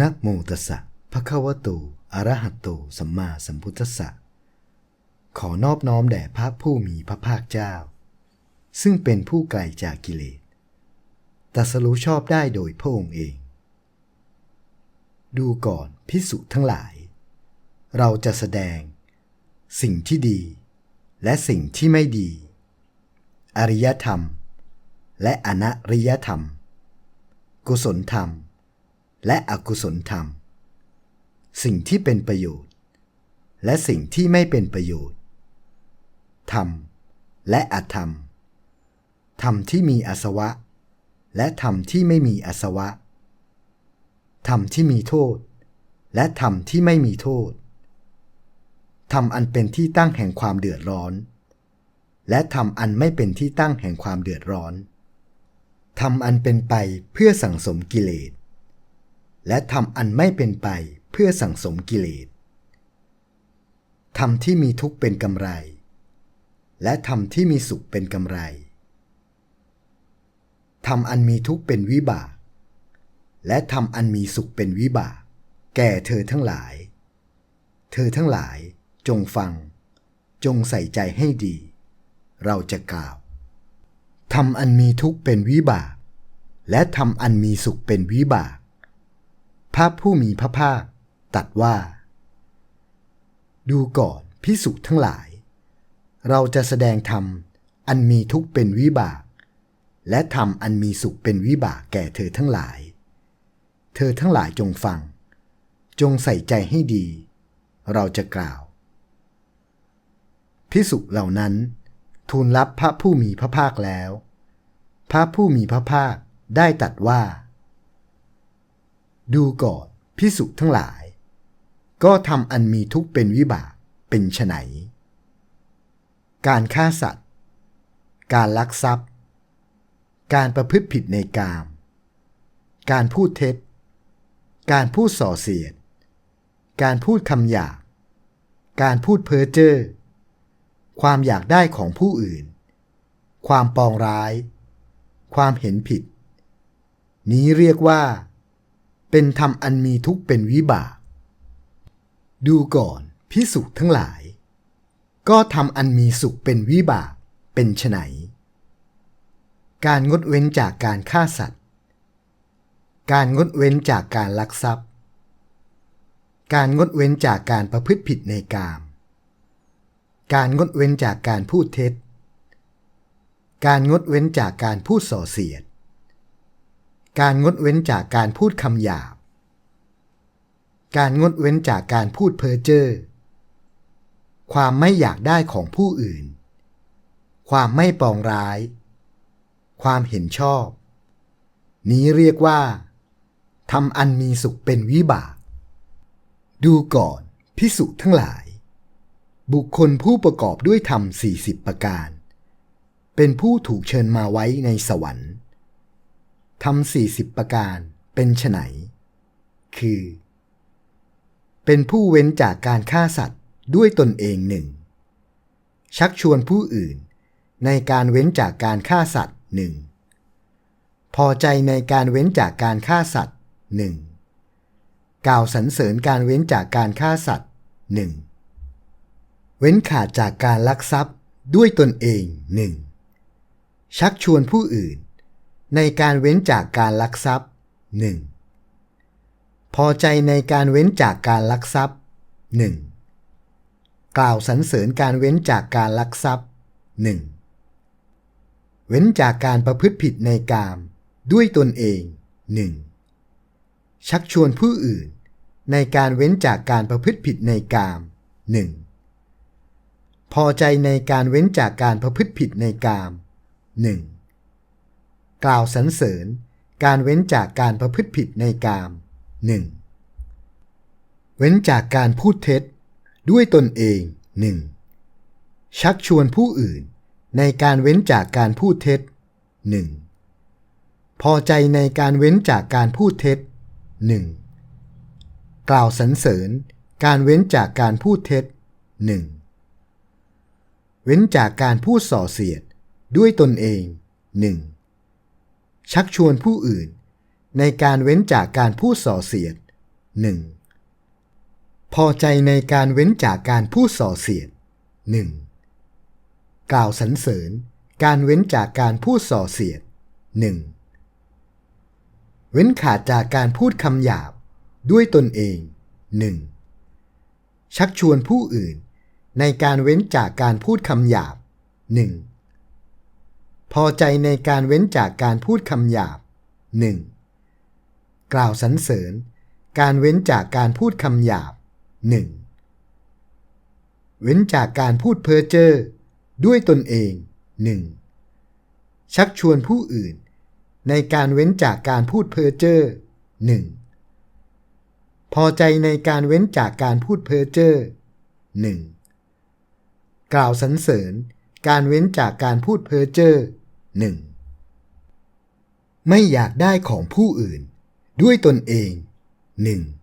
นะโมตสสะภะควะโตอระหะโตสัมมาสัมพุทธสะขอนอบน้อมแด่พระผู้มีพระภาคเจ้า ซึ่งเป็นผู้ไกลจากกิเลสตัสรู้ชอบได้โดยพระองค์เอง ดูก่อนพิสุทั้งหลาย เราจะแสดง สิ่งที่ดี และสิ่งที่ไม่ดี อริยธรรม และอนริยธรรม กุศลธรรม และอกุศลธรรม สิ่งที่เป็นประโยชน์ และสิ่งที่ไม่เป็นประโยชน์ ธรรม และอธรรม ธรรมที่มีอาสวะ และธรรมที่ไม่มีอาสวะ ธรรมที่มีโทษ และธรรมที่ไม่มีโทษ ธรรมอันเป็นที่ตั้งแห่งความเดือดร้อน และธรรมอันไม่เป็นที่ตั้งแห่งความเดือดร้อนธรรมอันเป็นไปเพื่อสั่งสมกิเลส และธรรมอันไม่เป็นไปเพื่อสั่งสมกิเลสธรรมที่มีทุกข์เป็นกำไร และธรรมที่มีสุขเป็นกำไรธรรมอันมีทุกข์เป็นวิบาก และธรรมอันมีสุขเป็นวิบาก แก่เธอทั้งหลาย เธอทั้งหลายจงฟัง จงใส่ใจให้ดี เราจะกล่าวธรรมอันมีทุกข์เป็นวิบาก และธรรมอันมีสุขเป็นวิบาก พระผู้มีพระภาคตัดว่า ดูก่อนพิสุทั้งหลาย เราจะแสดงธรรมอันมีทุกข์เป็นวิบาก และธรรมอันมีสุขเป็นวิบากแก่เธอทั้งหลาย เธอทั้งหลายจงฟัง จงใส่ใจให้ดี เราจะกล่าว พิสุเหล่านั้น ทูลรับพระผู้มีพระภาคแล้ว พระผู้มีพระภาคได้ตัดว่า ดูก่อนพิสุทั้งหลาย ก็ทำอันมีทุกเป็นวิบากเป็นไฉนการฆ่าสัตว์ การลักทรัพย์ การประพฤติผิดในกาม การพูดเท็จ การพูดส่อเสียด การพูดคำหยาบการพูดเพ้อเจ้อความอยากได้ของผู้อื่น ความปองร้าย ความเห็นผิด นี้เรียกว่า เป็นธรรมอันมีทุกเป็นวิบาก ดูก่อนพิสุทั้งหลาย ก็ทำอันมีสุขเป็นวิบากเป็นไฉนการงดเว้นจากการฆ่าสัตว์ การงดเว้นจากการลักทรัพย์ การงดเว้นจากการประพฤติผิดในกาม การงดเว้นจากการพูดเท็จ การงดเว้นจากการพูดส่อเสียด การงดเว้นจากการพูดคำหยาบ การงดเว้นจากการพูดเพ้อเจ้อ ความไม่อยากได้ของผู้อื่น ความไม่ปองร้าย ความเห็นชอบ นี้เรียกว่าทำอันมีสุขเป็นวิบาก ดูก่อนพิสุทั้งหลาย บุคคลผู้ประกอบด้วยธรรมสี่สิบประการ เป็นผู้ถูกเชิญมาไว้ในสวรรค์ ทำสี่สิบประการเป็นไฉนคือ เป็นผู้เว้นจากการฆ่าสัตว์ด้วยตนเองหนึ่ง ชักชวนผู้อื่นในการเว้นจากการฆ่าสัตว์หนึ่ง พอใจในการเว้นจากการฆ่าสัตว์หนึ่ง กล่าวสรรเสริญการเว้นจากการฆ่าสัตว์หนึ่ง เว้นขาดจากการลักทรัพย์ด้วยตนเองหนึ่ง ชักชวนผู้อื่น ในการเว้นจากการลักทรัพย์หนึ่งพอใจในการเว้นจากการลักทรัพย์หนึ่งกล่าวสรรเสริญการเว้นจากการลักทรัพย์หนึ่งเว้นจากการประพฤติผิดในกาม ด้วยตนเองหนึ่งชักชวนผู้อื่น ในการเว้นจากการประพฤติผิดในกามหนึ่งพอใจในการเว้นจากการประพฤติผิดในกามหนึ่ง กล่าวสรรเสริญการเว้นจากการประพฤติผิดในกามหนึ่งเว้นจากการพูดเท็จ ด้วยตนเองหนึ่งชักชวนผู้อื่น ในการเว้นจากการพูดเท็จหนึ่งพอใจในการเว้นจากการพูดเท็จหนึ่งกล่าวสรรเสริญการเว้นจากการพูดเท็จหนึ่งเว้นจากการพูดส่อเสียด ด้วยตนเองหนึ่ง ชักชวนผู้อื่น ในการเว้นจากการพูดส่อเสียด 1. พอใจในการเว้นจากการพูดส่อเสียด 1. กล่าวสรรเสริญการเว้นจากการพูดส่อเสียด 1. เว้นขาดจากการพูดคำหยาบด้วยตนเอง 1. ชักชวนผู้อื่นในการเว้นจากการพูดคำหยาบ 1. พอใจในการเว้นจากการพูดคำหยาบ 1. กล่าวสรรเสริญ การเว้นจากการพูดคำหยาบ 1. เว้นจากการพูดเพ้อเจ้อด้วยตนเอง 1. ชักชวนผู้อื่น ในการเว้นจากการพูดเพ้อเจ้อ 1. พอใจในการเว้นจากการพูดเพ้อเจ้อ 1. กล่าวสรรเสริญการเว้นจากการพูดเพ้อเจ้อ 1. ไม่อยากได้ของผู้อื่น ด้วยตนเอง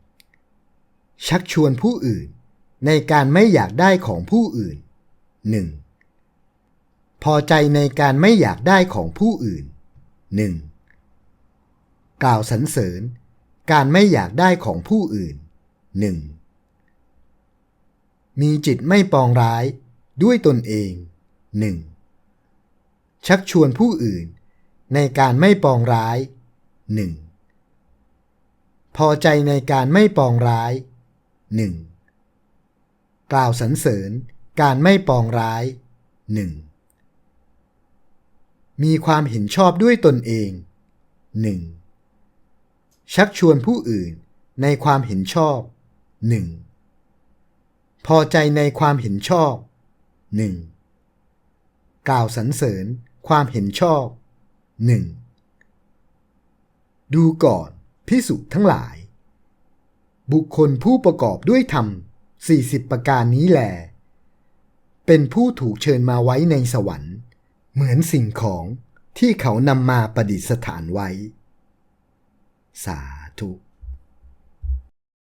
1. ชักชวนผู้อื่น ในการไม่อยากได้ของผู้อื่น 1. พอใจในการไม่อยากได้ของผู้อื่น 1. กล่าวสรรเสริญ การไม่อยากได้ของผู้อื่น 1. มีจิตไม่ปองร้าย ด้วยตนเอง 1. ชักชวนผู้อื่น ในการไม่ปองร้าย 1. พอใจในการไม่ปองร้าย 1. กล่าวสรรเสริญการไม่ปองร้าย 1. มีความเห็นชอบด้วยตนเอง 1. ชักชวนผู้อื่นในความเห็นชอบ 1. พอใจในความเห็นชอบ 1. กล่าวสรรเสริญ ความเห็นชอบ 1. ดูก่อนพิสุทั้งหลาย บุคคลผู้ประกอบด้วยธรรม 40 ประการนี้แลเป็นผู้ถูกเชิญมาไว้ในสวรรค์ เหมือนสิ่งของที่เขานำมาประดิษฐานไว้ สาธุ